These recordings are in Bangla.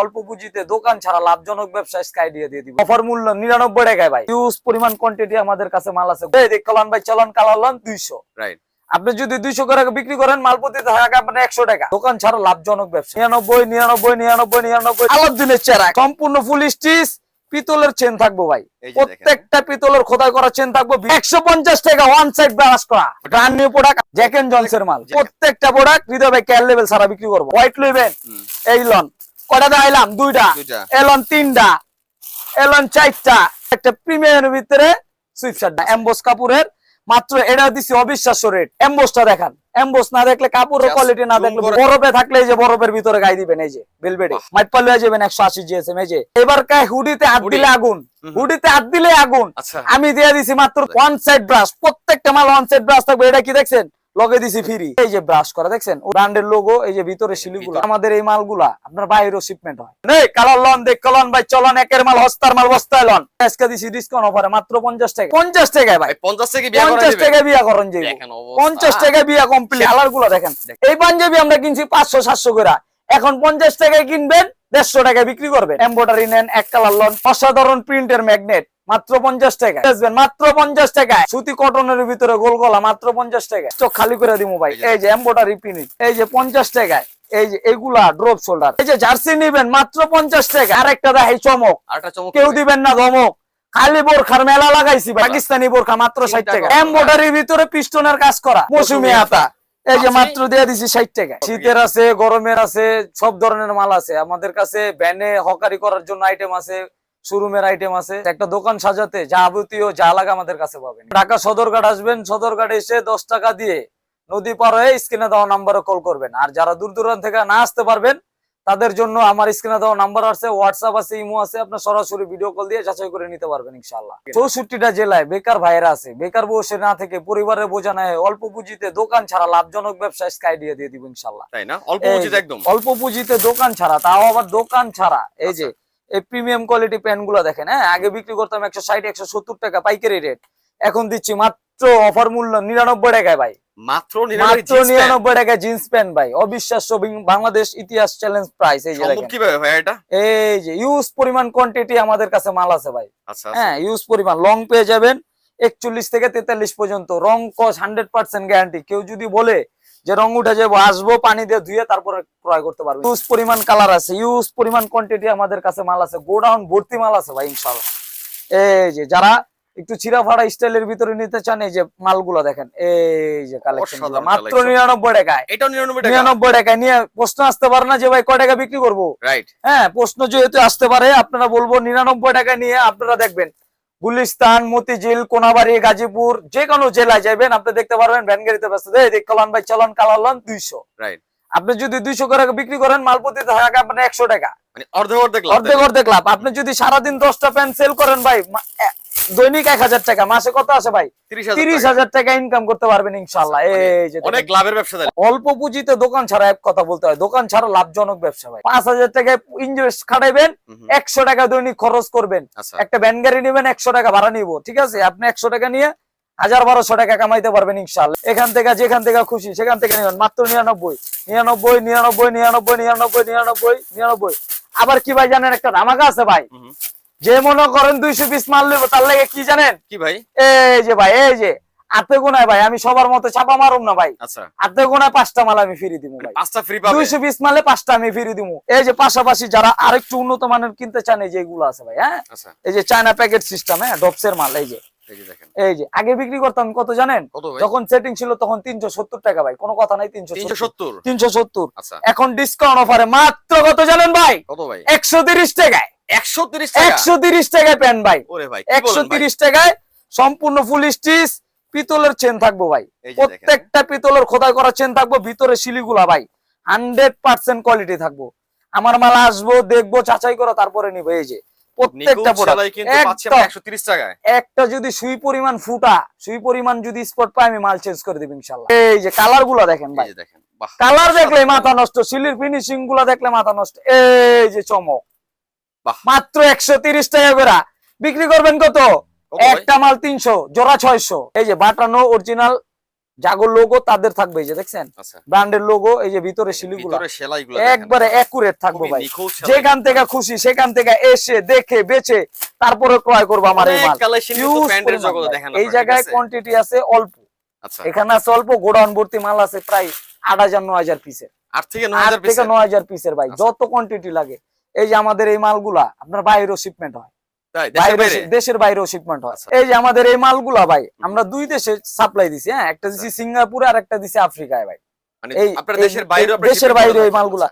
অল্প পুঁজিতে দোকান ছাড়া লাভজনক ব্যবসা স্কাই দিয়ে দিয়ে দিব। অফার মূল্য নিরানব্বই টাকায় ভাই। ইউজ পরিমাণ কোয়ান্টিটি আমাদের কাছে মাল আছে। কলান ভাই চলন কালান দুইশো। রাইট আপনি যদি দুইশো করে বিক্রি করেন মাল প্রতি টাকা আপনার একশো টাকা। দোকান ছাড়া লাভজনক ব্যবসা। নিরানব্বই নিরানব্বই নিরানব্বই নিরানব্বই। আলাদিনের চেরা সম্পূর্ণ ফুল স্টিচ পিতলের চেন থাকব ভাই। প্রত্যেকটা পিতলের খোদাই করা চেন থাকব। একশো পঞ্চাশ টাকা ওয়ান সাইড ব্রাশ করা। Brand new product Jack and জনসের মাল। প্রত্যেকটা প্রোডাক্ট হৃদয় ভাই ক্যার লেভেল সারা বিক্রি করব। হোয়াইট লইবেন এই লন। কটা দেখাইলাম দুইটা। এলন তিনটা। এলন চারটা। একটা প্রিমিয়ামের ভিতরে সুইপশার্টটা এমবোস কাপুরের। মাত্র এটা দিছি অবিশ্বাস্য রেট এমবোসটা দেখান। এমবোস না দেখলে কাপড়ের কোয়ালিটি না দেখলে বরফে থাকলে এই যে বরফের ভিতরে গাই দিবেন এই যে বেলবেডে মাইট পাল্লে যাবেন একশো আশি জিএসএম এই যে। এবার কায় হুডিতে হাত দিলে আগুন। হুডিতে হাত দিলে আগুন। আমি দিয়ে দিছি মাত্র ওয়ান সাইড ব্রাশ প্রত্যেকটা মাল ওয়ান সাইড ব্রাশ থাকবে। এটা কি দেখছেন? লগে দিছি ফ্রি এই যে ব্রাশ করা দেখছেন? ব্র্যান্ডের লোগো এই যে ভিতরে শিলিগুলো। আমাদের এই মালগুলা আপনার বাইরেও শিপমেন্ট হয়। নেই কালার লন দেখ ভাই চলন একের মাল হস্তার মাল বস্তায় লন। আজকে দিছি ডিসকাউন্ট অফারে মাত্র পঞ্চাশ টাকা। পঞ্চাশ টাকায় ভাই। ভাই পঞ্চাশ থেকে বিয়ে করা পঞ্চাশ যাবে? টাকা বিয়া করেন যে দেখেন অবস্থা। পঞ্চাশ টাকা বিয়া কমপ্লিট কালারগুলো দেখেন। এই পাঞ্জাবি আমরা কিনছি পাঁচশো সাতশো করে। এখন পঞ্চাশ টাকায় কিনবেন দেড়শো টাকায় বিক্রি করবেন। এম্বোটারি নেন এক কালার লন। অসাধারণ প্রিন্টের ম্যাগনেট মাত্র পঞ্চাশ টাকা বেচবেন মাত্র পঞ্চাশ টাকায়। সুতি কটনের ভিতরে গোল গলা মাত্র পঞ্চাশ টাকা চোখ খালি করে দিব ভাই। এই যে। এম্বোটারি প্রিন্ট এই যে পঞ্চাশ টাকায়। এই যে এগুলা ড্রপ শোল্ডার এই যে জার্সি নিবেন মাত্র পঞ্চাশ টাকা আরেকটা দেখাই চমক। চমক কেউ দিবেন না ধমক। খালি বোরখার মেলা লাগাইছি পাকিস্তানি বোরখা মাত্র ষাট টাকা। এমব্রয়ডারির ভিতরে পিস্টনের কাজ করা। মৌসুমি আতা এই যে মাত্র দিয়ে দিছি ষাট টাকা শীতের আছে গরমের আছে সব ধরনের মাল আছে। আমাদের কাছে ভ্যানে হকারি করার জন্য আইটেম আছে। শোরুমের আইটেম আছে। একটা দোকান সাজাতে যাবতীয় যা লাগে আমাদের কাছে পাবেন। ঢাকা সদরঘাট আসবেন সদরঘাট এসে দশ টাকা দিয়ে নদী পার হয়ে স্ক্রিনে দেওয়া নাম্বারে কল করবেন। আর যারা দূর দূরান্ত থেকে না আসতে পারবেন তাদের জন্য আমার স্ক্রিনে দেওয়া নাম্বার আছে হোয়াটসঅ্যাপ আছে ইমো আছে আপনার সরাসরি ভিডিও কল দিয়ে যাচাই করে নিতে পারবেন ইনশাল্লাহ চৌষট্টিটা জেলায় বেকার ভাইরা আছে। বেকার বসে না থেকে পরিবারের বোঝা নেয় অল্প পুঁজিতে দোকান ছাড়া লাভজনক ব্যবসা স্কাই দিয়ে দিয়ে দিব ইনশাল্লাহ তাই না? অল্প যে, একদম। অল্প পুঁজিতে দোকান ছাড়া তাও আবার দোকান ছাড়া। এই যে এই প্রিমিয়াম কোয়ালিটি প্যান্টগুলো দেখেন হ্যাঁ? আগে বিক্রি করতাম একশো ষাট একশো সত্তর টাকা পাইকারি রেট এখন দিচ্ছি মাত্র অফার মূল্য নিরানব্বই টাকায় ভাই। মাত্র নিরানব্বই মাত্র নিরানব্বই টাকায় জিন্স প্যান্ট ভাই। অবিশ্বাস্য বাংলাদেশ ইতিহাস চ্যালেঞ্জ প্রাইস এই যে এই যে ইউজ পরিমাণ কোয়ান্টিটি আমাদের কাছে মাল আছে ভাই। আচ্ছা হ্যাঁ ইউজ পরিমাণ। লং পেয়ে যাবেন একচল্লিশ থেকে তেতাল্লিশ পর্যন্ত। রং কস হান্ড্রেড পার্সেন্ট গ্যারান্টি কেউ যদি বলে যে রং উঠে যাব আসব পানি দিয়ে ধুয়ে তারপরে ক্রয় করতে পারবে। ইউজ পরিমাণ কালার আছে ইউজ পরিমাণ কোয়ান্টিটি আমাদের কাছে মাল আছে গোডাউন ভর্তি মাল আছে ভাই ইনশাল্লাহ এই যে যারা একটু চিরাফাড়া স্টাইলের ভিতরে নিতে চান এই যে মালগুলো দেখেন এই যে কালেকশন মাত্র নিরানব্বই টাকায়। এটাও নিরানব্বই টাকা? নিরানব্বই টাকায় নিয়ে প্রশ্ন আসতে পারে না যে ভাই কয় টাকা বিক্রি করব? রাইট হ্যাঁ প্রশ্ন যেহেতু আসতে পারে আপনারা বলব নিরানব্বই টাকা নিয়ে আপনারা দেখবেন গুলিস্তান মতিঝিল কোনাবাড়ি গাজীপুর যে কোনো জেলায় যাবেন আপনি দেখতে পারবেন ভ্যান গাড়িতে ব্যস্ত কলন ভাই চলন কালালন দুইশো। রাইট আপনি যদি দুইশো করে বিক্রি করেন মাল প্রতি টাকা আপনার একশো টাকা। মানে অর্ধেক অর্ধেক অর্ধেক অর্ধেক লাভ। আপনি যদি সারাদিন দশটা প্যান্ট সেল করেন ভাই দৈনিক এক হাজার টাকা মাসে কত আছে ভাই? তিরিশ হাজার টাকা। ইনকাম করতে পারবেন ইনশাল্লাহ এই যে অনেক লাভের ব্যবসা অল্প পুঁজিতে দোকান ছাড়া এক কথা বলতে হয় দোকান ছাড়া লাভজনক ব্যবসা ভাই। পাঁচ হাজার টাকায় ইনভেস্ট খাটাইবেন একশো টাকা দৈনিক খরচ করবেন। আচ্ছা। একটা ভ্যান গাড়ি নেবেন একশো টাকা ভাড়া নিব ঠিক আছে? আপনি একশো টাকা নিয়ে হাজার বারোশো টাকা কামাইতে পারবেন ইনশাল্লাহ এখান থেকে যেখান থেকে খুশি সেখান থেকে নেবেন। মাত্র নিরানব্বই নিরানব্বই নিরানব্বই নিরানব্বই নিরানব্বই নিরানব্বই নিরানব্বই আবার কি ভাই জানেন একটা ধামাকা আছে ভাই। যে মনে করেন দুইশো পিস মাল নেব তার লাগে কি জানেন? কি ভাই? এই যে ভাই এই যে গোনায় ভাই আমি সবার মতো চাপা মারুম না ভাই। আচ্ছা। গোনায় পাঁচটা মাল আমি ফিরি দিব ভাই। পাঁচটা ফ্রি মালে আমি ফিরি দিব এই যে পাশাপাশি যারা আরেকটু উন্নত মানের কিনতে চান এই যে এগুলো আছে ভাই হ্যাঁ? আচ্ছা। এই যে চায়না প্যাকেট সিস্টেম হ্যাঁ ডপসের মাল এই যে। এই যে আগে বিক্রি করতাম কত জানেন? যখন সেটিং ছিল তখন তিনশো সত্তর টাকা ভাই কোনো কথা নাই তিনশো সত্তর। তিনশো সত্তর? আচ্ছা। এখন ডিসকাউন্ট অফারে মাত্র কত জানেন ভাই? কত ভাই? একশো তিরিশ টাকায়। একশো তিরিশ টাকা? একশো তিরিশ টাকায় প্যান ভাই। একশো তিরিশ টাকায় সম্পূর্ণ ফুল স্টিচ পিতলের চেন থাকব ভাই। প্রত্যেকটা পিতলের খোদাই করা চেন থাকব ভিতরে শিলিগুলা ভাই। হান্ড্রেড পার্সেন্ট কোয়ালিটি থাকব। আমার মাল আসব দেখব যাচাই করো তারপরে নিবো এই যে। প্রত্যেকটা একটা যদি সুই পরিমাণ ফুটা সুই পরিমাণ যদি স্পট পাই আমি মাল চেঞ্জ করে দিব ইনশাল্লাহ এই যে কালারগুলা দেখেন ভাই। দেখেন কালার দেখলে মাথা নষ্ট সিলির ফিনিশিংগুলা দেখলে মাথা নষ্ট। এই যে চমক। মাত্র একশো তিরিশ টাকা করে। বিক্রি করবেন কত? একটা মাল তিনশো জোড়া ছয়শো। এই যে বাটানো অরিজিনাল জাগর লোগো তাদের থাকবে এই যে দেখছেন? আচ্ছা। ব্র্যান্ডের লোগো এই যে ভিতরে শিলিগুলো। একবারে একুরেট থাকবে ভাই। যেখান থেকে খুশি সেখান থেকে এসে দেখে বেচে তারপরে ক্রয় করব আমার এই মাল। এই জায়গায় কোয়ান্টিটি আছে অল্প। আচ্ছা। এখানে আছে অল্প গোডাউন ভর্তি মাল আছে প্রায় আট হাজার নয় হাজার পিসের আট থেকে নয় হাজার পিসের নয় হাজার পিসের ভাই আচ্ছা। যত কোয়ান্টিটি লাগে। এই যে আমাদের এই মালগুলা আপনার বাইরেও শিপমেন্ট হয়। দেশের বাইরে? বাইরে দেশের বাইরেও শিপমেন্ট হয়। আচ্ছা। এই যে আমাদের এই মালগুলা ভাই আমরা দুই দেশে সাপ্লাই দিছি হ্যাঁ? একটা দিছি সিঙ্গাপুরে আর একটা দিছি আফ্রিকায় ভাই। মানে এই আপনার দেশের বাইরে এই দেশের বাইরে এই মালগুলা।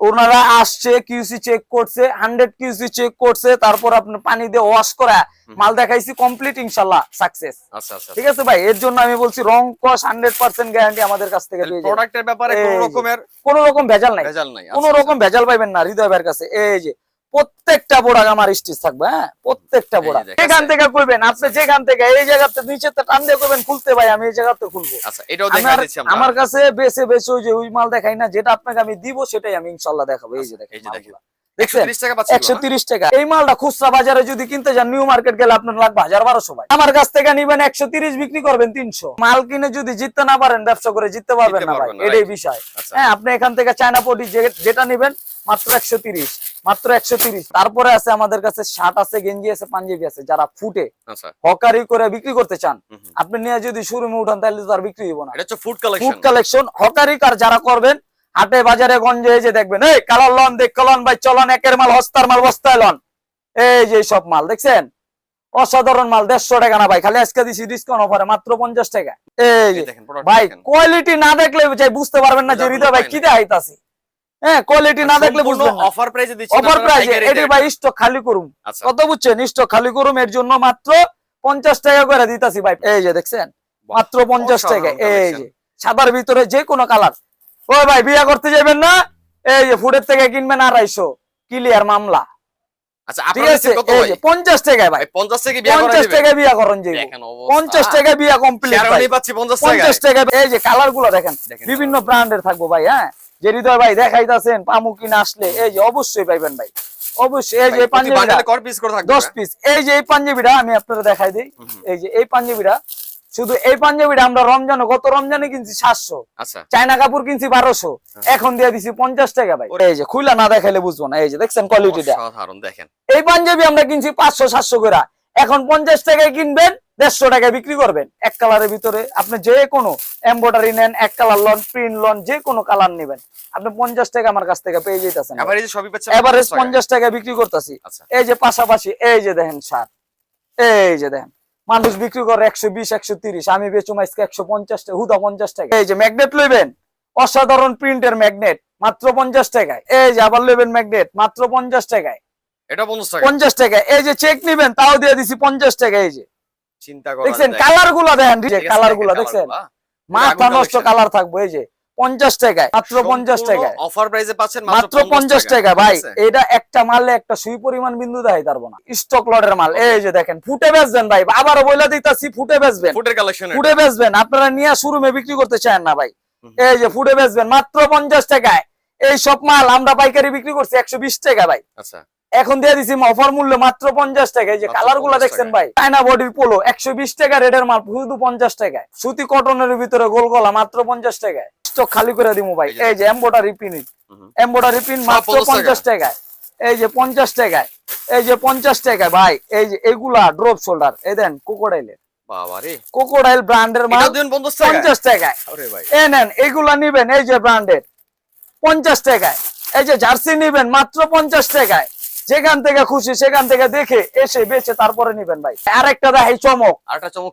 ওনারা আসছে কিউসি চেক করছে হান্ড্রেড কিউসি চেক করছে তারপর আপনার পানি দিয়ে ওয়াশ করা। মাল দেখাইছি কমপ্লিট ইনশাল্লাহ সাকসেস আচ্ছা আচ্ছা ঠিক আছে ভাই? এর জন্য আমি বলছি রং কস হান্ড্রেড পার্সেন্ট গ্যারান্টি আমাদের কাছ থেকে প্রোডাক্টের ব্যাপারে কোন রকমের কোন রকম ভেজাল নাই। ভেজাল নাই। কোনো আচ্ছা, রকম ভেজাল পাইবেন না হৃদয় ভাইয়ের কাছে। এই যে প্রত্যেকটা বোড়াক আমার স্টিচ থাকবে হ্যাঁ? প্রত্যেকটা যেখান যাচ্ছে। থেকে করবেন আপনি যেখান থেকে এই জায়গাতে নিচেতে টান দিয়ে করবেন খুলতে ভাই আমি এই জায়গাতে খুলবো। আচ্ছা এটাও দেখা আমার দিচ্ছি আমরা। আমার কাছে বেছে বেছে ওই যে ওই মাল দেখাই না যেটা আপনাকে আমি দিব সেটাই আমি ইনশাল্লাহ দেখাবো। এই যে দেখেন এই যে দেখেন। মালগুলা। দেখছেন 130 টাকা একশো তিরিশ এই মালটা খুচরা বাজারে যদি কিনতে যান নিউ মার্কেট গেলে আপনার লাগবে হাজার বারোশো ভাই। আমার কাছ থেকে নিবেন একশো তিরিশ বিক্রি করবেন তিনশো। মাল কিনে যদি জিততে না পারেন ব্যবসা করে জিততে পারবেন না ভাই। এটাই বিষয়। হ্যাঁ আপনি এখান থেকে চায়না পটি যেটা নিবেন মাত্র একশো তিরিশ মাত্র একশো তিরিশ। তারপরে আছে আমাদের কাছে শার্ট আছে গেঞ্জি আছে পাঞ্জাবি আছে যারা ফুটে আচ্ছা। হকারি করে বিক্রি করতে চান। আপনি নিয়ে যদি শোরুমে উঠান তাহলে তো আর বিক্রি হইব না। ফুড কালেকশন হকারি কার যারা করবেন হাটে বাজারে গঞ্জে এই যে দেখবেন এই কালার লন দেখ লন ভাই চলন একের মাল হস্তার মাল বস্তায় লন। এই যে সব মাল দেখছেন? অসাধারণ মাল দেড়শো টাকা না ভাই খালি আজকে দিছি ডিসকাউন্ট অফারে মাত্র পঞ্চাশ টাকা। এই ভাই কোয়ালিটি না দেখলে বুঝতে পারবেন না যে হৃদয় ভাই কি। দেখাইতাছি। হ্যাঁ কোয়ালিটি না দেখলে বুঝবেন অফার প্রাইসে দিচ্ছি অফার প্রাইস এটি ভাই স্টক খালি করুম আচ্ছা। কত বুঝছেন? স্টক খালি করুম এর জন্য মাত্র পঞ্চাশ টাকা করে দিতাছি ভাই। এই যে দেখছেন? মাত্র পঞ্চাশ টাকা এই যে সাদার ভিতরে যে কোনো কালার ও ভাই বিয়া করতে যাবেন না? এই যে ফুডের থেকে কিনবেন আড়াইশো। ক্লিয়ার মামলা। আচ্ছা ঠিক আছে? কাছে কত এই ভাই? যে পঞ্চাশ টাকায় ভাই। ভাই 50 থেকে পঞ্চাশ দিবেন বিয়া করেন যে পঞ্চাশ টাকা বিয়া কমপ্লিট শেরওয়ানি পাচ্ছি 50 টাকায়। এই যে কালারগুলো দেখেন। বিভিন্ন ব্র্যান্ডের থাকব ভাই হ্যাঁ? যে হৃদয় ভাই দেখাইতাছেন পামু কিনা আসলে এই যে অবশ্যই পাইবেন ভাই। অবশ্যই। এই যে পাঞ্জাবিটা দশ পিস এই যে এই পাঞ্জাবিটা আমি আপনারা দেখাই দিই। এই যে এই পাঞ্জাবিটা শুধু এই পাঞ্জাবিটা আমরা রমজানে গত রমজানে কিনছি সাতশো আচ্ছা। চায়না কাপড় কিনছি বারোশো এখন দিয়ে দিছি পঞ্চাশ টাকা ভাই। এই যে খুলা না দেখাইলে বুঝব না এই যে দেখছেন কোয়ালিটিটা দেখেন। এই পাঞ্জাবি আমরা কিনছি পাঁচশো সাতশো করে। এখন পঞ্চাশ টাকায় কিনবেন দেড়শো টাকায় বিক্রি করবেন। এক কালারের ভিতরে আপনি যে কোনো এম্বয়ডারি নেন এক কালার লন প্রিন্ট লন যে কোনো কালার নেবেন। আপনি পঞ্চাশ টাকা আমার কাছ থেকে পেয়ে যেতেছেন এভারেজ সবই পাচ্ছেন এভারেজ 50 টাকায়। পঞ্চাশ টাকা বিক্রি করতেছি। আচ্ছা। এই যে পাশাপাশি এই যে দেখেন সার এই যে দেখেন। মানুষ বিক্রি করে একশো বিশ একশো তিরিশ। আমি বেচুম আজকে একশো পঞ্চাশ টাকা হুদা পঞ্চাশ টাকা। এই যে ম্যাগনেট লইবেন? অসাধারণ প্রিন্টের ম্যাগনেট মাত্র পঞ্চাশ টাকায়। এই যে আবার লইবেন ম্যাগনেট মাত্র পঞ্চাশ টাকায়। এটা 50 টাকা। পঞ্চাশ এই যে চেক নিবেন তাও দিয়ে দিছি পঞ্চাশ টাকা এই যে। চিন্তা দেখছেন। কালারগুলা দেখেন কালারগুলা দেখছেন। মাথা নষ্ট কালার থাকব এই যে। পঞ্চাশ টাকায় মাত্র পঞ্চাশ টাকায়। অফার প্রাইসে পাচ্ছেন মাত্র পঞ্চাশ টাকা ভাই। এটা একটা মারলে একটা সুই পরিমাণ বিন্দু দেখাই পারব না স্টক লটের মাল। এই যে দেখেন ফুটে বেচবেন ভাই। বলে দিতেছি ফুটে বেচবেন। ফুডের কালেকশন ফুটে বেচবেন। আপনারা নিয়ে শোরুমে বিক্রি করতে চান না ভাই। এই যে ফুটে বেচবেন মাত্র পঞ্চাশ টাকায়। এই সব মাল আমরা পাইকারি বিক্রি করছি একশো বিশ টাকা ভাই। আচ্ছা। এখন দিয়ে দিছি অফার মূল্য মাত্র পঞ্চাশ টাকা। এই যে কালারগুলা দেখছেন ভাই। চায়না বডির পোলো একশো বিশ টাকা রেডের মাল শুধু পঞ্চাশ টাকায়। সুতি কটনের ভিতরে গোল গলা মাত্র পঞ্চাশ টাকায়। স্টক খালি করে দিব ভাই। এই যে হুম। এম্বোডারি প্রিন্ট সব মাত্র 50 পঞ্চাশ টাকায়। এই যে পঞ্চাশ টাকায়। এই যে পঞ্চাশ টাকায় ভাই। এই যে এগুলা ড্রপ শোল্ডার এই দেন কোকোডাইলের কোকোডাইল ব্র্যান্ডের মাল এটা দিন 50 টাকা পঞ্চাশ টাকায়। এ নেন এগুলা নিবেন এই যে ব্র্যান্ডের পঞ্চাশ টাকায়। এই যে জার্সি নিবেন মাত্র পঞ্চাশ টাকায়। যেখান থেকে খুশি সেখান থেকে দেখে এসে বেচে তারপরে নিবেন ভাই। আরেকটা দেখাই চমক।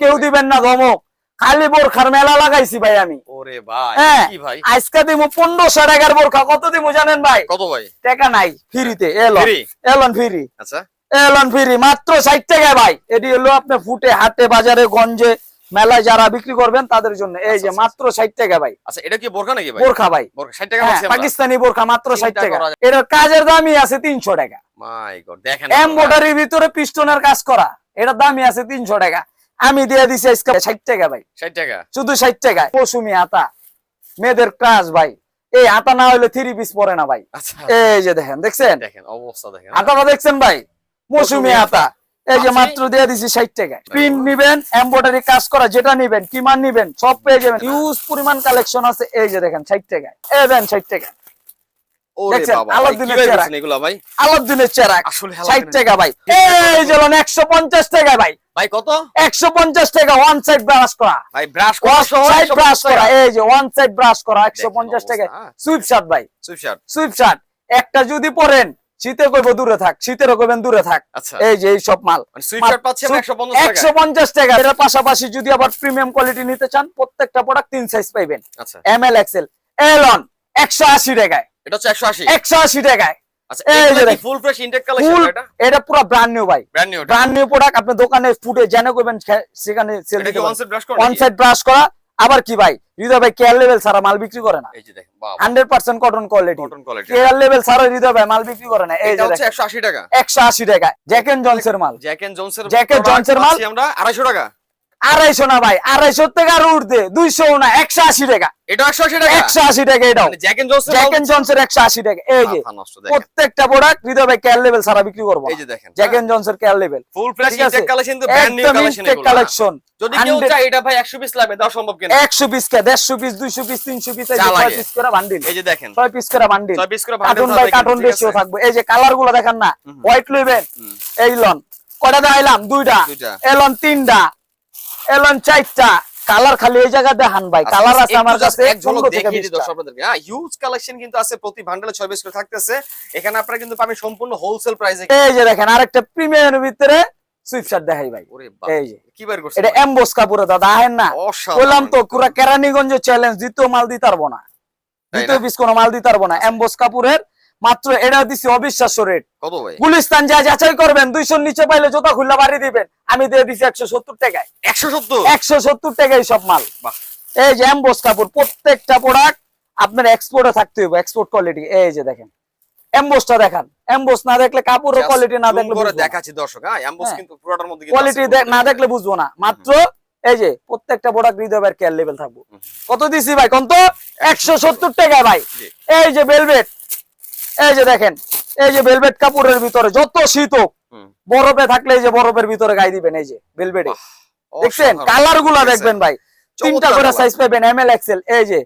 কেউ দিবেন না ধমক। খালি বোরখার মেলা লাগাইছি ভাই আমি। ওরে ভাই হ্যাঁ। কি ভাই? আজকে দিব পনেরোশো টাকার বোরখা। কত দিব জানেন ভাই? কত ভাই? টাকা নাই ফ্রিতে এলন। এলন ফ্রি। আচ্ছা। এলন ফ্রি মাত্র ষাট টাকায় ভাই। এটি হলো আপনি ফুটে হাটে বাজারে গঞ্জে মেলায় যারা বিক্রি করবেন তাদের জন্য। এই যে আচ্ছা, মাত্র ষাট টাকা ভাই। আচ্ছা এটা কি বোরকা নাকি ভাই? বোরখা ভাই। বোরকা 60 টাকা হ্যাঁ পাকিস্তানি বোরখা মাত্র ষাট চিন্তা টাকা। করা যায়। এটার কাজের দামই আছে তিনশো টাকা। মাই গড দেখেন এমবোটারির ভিতরে পিস্টনের কাজ করা। এটার দামই আছে তিনশো টাকা। আমি দিয়ে দিছি আজকে ষাট টাকা ভাই। 60 টাকা? শুধু ষাট টাকা। মৌসুমি আতা। মেয়েদের ক্রাশ ভাই। এই আতা না হলে থ্রি পিস পরে না ভাই। আচ্ছা। এই যে দেখেন দেখছেন? দেখেন অবস্থা দেখেন। আতাটা দেখছেন ভাই? মৌসুমি আতা। এই যে মাত্র দিয়ে দিছি ষাট টাকায় পিন নিবেন এমব্রয়ডারি কাজ করা যেটা নিবেন কিমান নিবেন সব পেয়ে যাবেন। ইউজ পরিমাণ কালেকশন আছে। এই যে দেখেন ষাট টাকায় এই দেন ষাট টাকা। টাকা ভাই। এই যে একশো পঞ্চাশ টাকা ভাই। ভাই কত? একশো পঞ্চাশ টাকা ওয়ান সাইড ব্রাশ করা। ভাই ব্রাশ ওয়ান সাইড ব্রাশ করা। এই এই যে ওয়ান সাইড ব্রাশ করা একশো দেখেন পঞ্চাশ টাকা। সুইপ শার্ট ভাই। সুইফট শার্ট সুইপ শার্ট একটা যদি পরেন শীতে কইব দূরে থাক শীতেরও কইবেন দূরে থাক। আচ্ছা। এই যে এই সব মাল। মানে সুইফট শার্ট পাচ্ছি 150 টাকা একশো পঞ্চাশ টাকা। এর পাশাপাশি যদি আবার প্রিমিয়াম কোয়ালিটি নিতে চান প্রত্যেকটা প্রোডাক্ট তিন সাইজ পাইবেন। আচ্ছা। এম এল এক্সেল এলন একশো আশি টাকায়। এটা হচ্ছে 180 একশো আশি টাকায়। আচ্ছা এই। ফুল ফ্রেশ ইনটেক কালেকশন এটা? এটা পুরো ব্র্যান্ড নিউ ভাই। Brand new brand new product আপনি দোকানে ফুটে জেনে করবেন সেখানে সেল দিতে ওয়ান সেট ব্রাশ করা ওয়ান নাকি? সাইড ব্রাশ করা। আবার কি ভাই? হৃদয় ভাই কেয়ার লেভেল ছাড়া মাল বিক্রি করে না। এই যে দেখেন বাবা hundred percent cotton quality care level ছাড়া হৃদয় ভাই মাল বিক্রি করে না। এই যে হচ্ছে 180 টাকা। একশো আশি টাকা। জ্যাক এন্ড জনসের মাল। জ্যাক এন্ড জনসের জ্যাক এন্ড জনসের মাল? আমরা 250 টাকা। আড়াইশো না ভাই আড়াইশো থেকে আরও উঠতে দুইশো না একশো আশি টাকা। এটা 180 টাকা? একশো আশি টাকা এটাও। মানে জনসের একশো আশি টাকা। এই যে প্রত্যেকটা প্রোডাক্ট হৃদয় ভাই কেয়ার লেভেল ছাড়া বিক্রি করব এই যে দেখেন জনসের care level full fresh intake collection কিন্তু ব্র্যান্ড নিউ কালেকশন কালেকশন যদি কেউ চায় এটা ভাই 100 পিস লাগবে দেওয়া সম্ভব কিনা? একশো পিস কে পিস দুইশো পিস তিনশো পিস। পিস করে বান্ডিল এই যে দেখেন। ছয় পিস করে বান্ডিল 6 পিস করে carton bundle by carton ratio থাকবে। এই যে কালারগুলো দেখেন না। হোয়াইট লইবেন। এই লন কয়টা দুইটা। দুইটা। এলন তিনটা। এলন চারটা কালার খালি এই জায়গা দেখান ভাই। কালার আছে আমার কাছে এক ঝলক দেখিয়ে দিই দর্শক আপনাদেরকে হ্যাঁ হিউজ কালেকশন কিন্তু আছে প্রতি বান্ডেলে 6 পিস করে থাকতেছে। এখানে আপনারা কিন্তু পাবেন সম্পূর্ণ হোলসেল প্রাইসে এই যে দেখেন আরেকটা প্রিমিয়ামের ভিতরে সুইফট দেখাই ভাই। এই যে। কি বের করছে এটা এমবোস কাপুরে দাদা আহেন না। বললাম তো পুরা কেরানীগঞ্জ চ্যালেঞ্জ দ্বিতীয় মাল দিতে পারব না। দ্বিতীয় পিস কোনো মাল দিতে পারব না এমবোস কাপুরের মাত্র এটা দিছি অবিশ্বাস্য রেট গুলিস্তান যা যাচাই করবেন দুইশোর নিচে পাইলে জোতা খুললা বাড়ি দিবেন। আমি দিয়ে দিছি একশো সত্তর টাকায়। 170 একশো সত্তর টাকায় সব মাল। এই যে এমবোস কাপড় প্রত্যেকটা প্রোডাক্ট আপনার এক্সপোর্টে থাকতে হবে এক্সপোর্ট কোয়ালিটি এই যে দেখেন এমবোসটা দেখান। এমবোস না দেখলে কাপড়ের কোয়ালিটি না দেখলে দেখাচ্ছি দর্শক হ্যাঁ অ্যাম্বুস হ্যাঁ। কিন্তু পুরোটার মধ্যে কোয়ালিটি। না দেখলে বুঝব না। মাত্র এই যে প্রত্যেকটা প্রোডাক্ট হৃদয়ের কেয়ার লেভেল থাকব। কত দিছি ভাই? কত একশো সত্তর টাকা ভাই। এই যে বেলভেট এই যে দেখেন এই যে বেলভেট কাপড়ের ভিতরে যত শীত হোক বরফে থাকলে এই যে বরফের ভিতরে গায়ে দিবেন এই যে বেলভেটে বাহ, দেখছেন? কালারগুলা দেখবেন ভাই। তিনটা করে সাইজ পাবেন এম এল এক্সেল এই যে।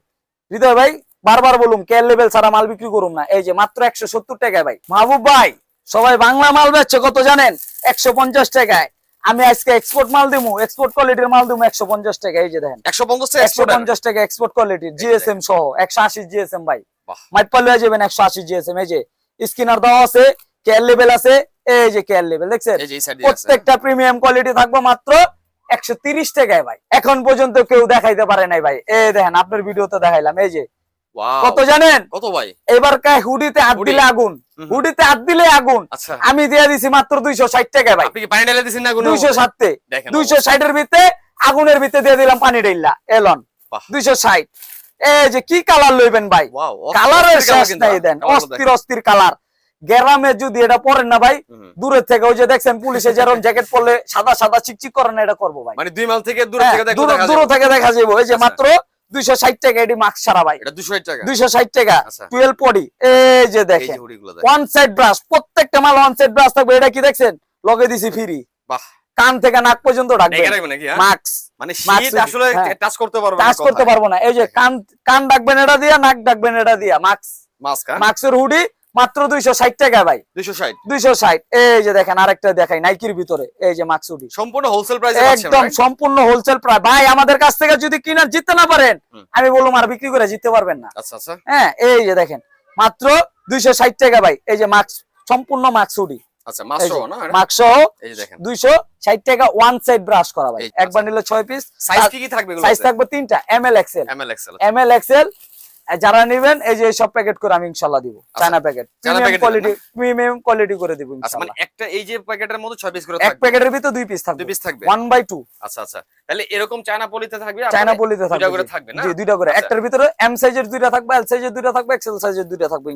হৃদয় ভাই বারবার বলুন কেয়ার লেভেল ছাড়া মাল বিক্রি করুন না। এই যে মাত্র একশো সত্তর টাকায় ভাই। মাহবুব ভাই সবাই বাংলা মাল বেচছে কত জানেন? একশো পঞ্চাশ টাকায়। আমি আজকে এক্সপোর্ট মাল দিমু এক্সপোর্ট কোয়ালিটির মাল দিমু একশো পঞ্চাশ টাকা এই যে দেখেন। 150 টাকা একশো পঞ্চাশ টাকা এক্সপোর্ট কোয়ালিটির জিএসএম সহ একশো আশি জিএসএম ভাই। বাহ। মাইট পাল্লে যাবেন একশো আশি জিএসএম এই যে স্কিনার দেওয়া আছে কেয়ার লেভেল আছে এই যে কেয়ার লেভেল দেখছেন? প্রত্যেকটা প্রিমিয়াম কোয়ালিটি থাকবে মাত্র একশো তিরিশ টাকায় ভাই। এখন পর্যন্ত কেউ দেখাইতে পারে নাই ভাই। এই দেখেন আপনার ভিডিওতে দেখাইলাম এই যে। কত জানেন? কত ভাই? এবার কায় হুডিতে হাত দিলে আগুন। হুডিতে হাত দিলে আগুন। আমি দিয়ে দিছি মাত্র দুইশো ষাট টাকায় ভাই। পানি ঢেলে দিছেন না দুইশো ষাটতে দুইশো ষাটের ভিতরে আগুনের ভিতরে দিয়ে দিলাম পানি ডেইলা এলন। দুইশো ষাট। এই যে কি কালার লইবেন ভাই? কালারের শেষ নাই দেন অস্থির অস্থির কালার গ্রামে যদি এটা পরেন না ভাই দূরের থেকে ওই যে দেখছেন পুলিশে যেরকম জ্যাকেট পরলে সাদা সাদা চিকচিক করে না এটা করব ভাই। মানে দুই মাইল থেকে দূর হ্যাঁ, থেকে দেখো যাবে। এই যে আচ্ছা। মাত্র দুইশো ষাট টাকা এটি মাস্ক ছাড়া ভাই। এটা 260 টাকা? দুইশো ষাট টাকা। আচ্ছা। টুয়েলভ পডি এই যে দেখেন। দেখেন। ওয়ান সাইড ব্রাশ প্রত্যেকটা মাল ওয়ান সাইড ব্রাশ থাকবে। এটা কি দেখছেন? লগে দিছি ফ্রি বাহ। কান থেকে নাক পর্যন্ত ডেকে ডাকবেন হ্যাঁ? মাস্ক মানে শীত আসলে হ্যাঁ। টাচ করতে পারবে টাচ করতে পারব না। এই যে কান কান ডাকবেন এটা দিয়া নাক ডাকবেন এটা দিয়া মাস্ক মাস্ক হ্যাঁ? মাস্কের হুডি মাত্র দুইশো ষাট টাকা ভাই। 260 দুইশো ষাট। এই যে দেখেন আরেকটা দেখাই নাইকির ভিতরে। এই যে মাস্ক হুডি সম্পূর্ণ হোলসেল প্রাইসে একদম সম্পূর্ণ হোলসেল প্রায় ভাই আমাদের কাছ থেকে যদি কিনার জিততে না পারেন আমি বললাম আর বিক্রি করে জিততে পারবেন না। আচ্ছা আচ্ছা। হ্যাঁ এই যে দেখেন মাত্র দুইশো ষাট টাকা ভাই। এই যে মাস্ক সম্পূর্ণ মাস্ক হুডি আচ্ছা না এটা? মাস্ক সহ এই দেখেন। দুইশো ষাট টাকা ওয়ান সাইড ব্রাশ করা ভাই। এই, এক বান্ডিলে পিস সাইজ কি কি থাকবে সাইজ থাকবে তিনটা M L M L XL M L যারা নেবেন এই যে সব প্যাকেট করে আমি দিব। China packet premium quality premium quality করে দিব আচ্ছা মানে একটা এই যে প্যাকেটের মধ্যে 6 পিস করে এক প্যাকেটের ভিতর দুই পিস দুই থাকবে পিস থাকবে? ওয়ান বাই টু আচ্ছা আচ্ছা। তাহলে এরকম চায়না পলিতে থাকবে? চায়না পলিতে দুইটা থাকবে করে থাকবে না? জি দুইটা করে। আচ্ছা। একটার ভিতরে এম সাইজের দুইটা থাকবে এল সাইজের দুইটা থাকবে এক্সেল সাইজের দুইটা থাকবে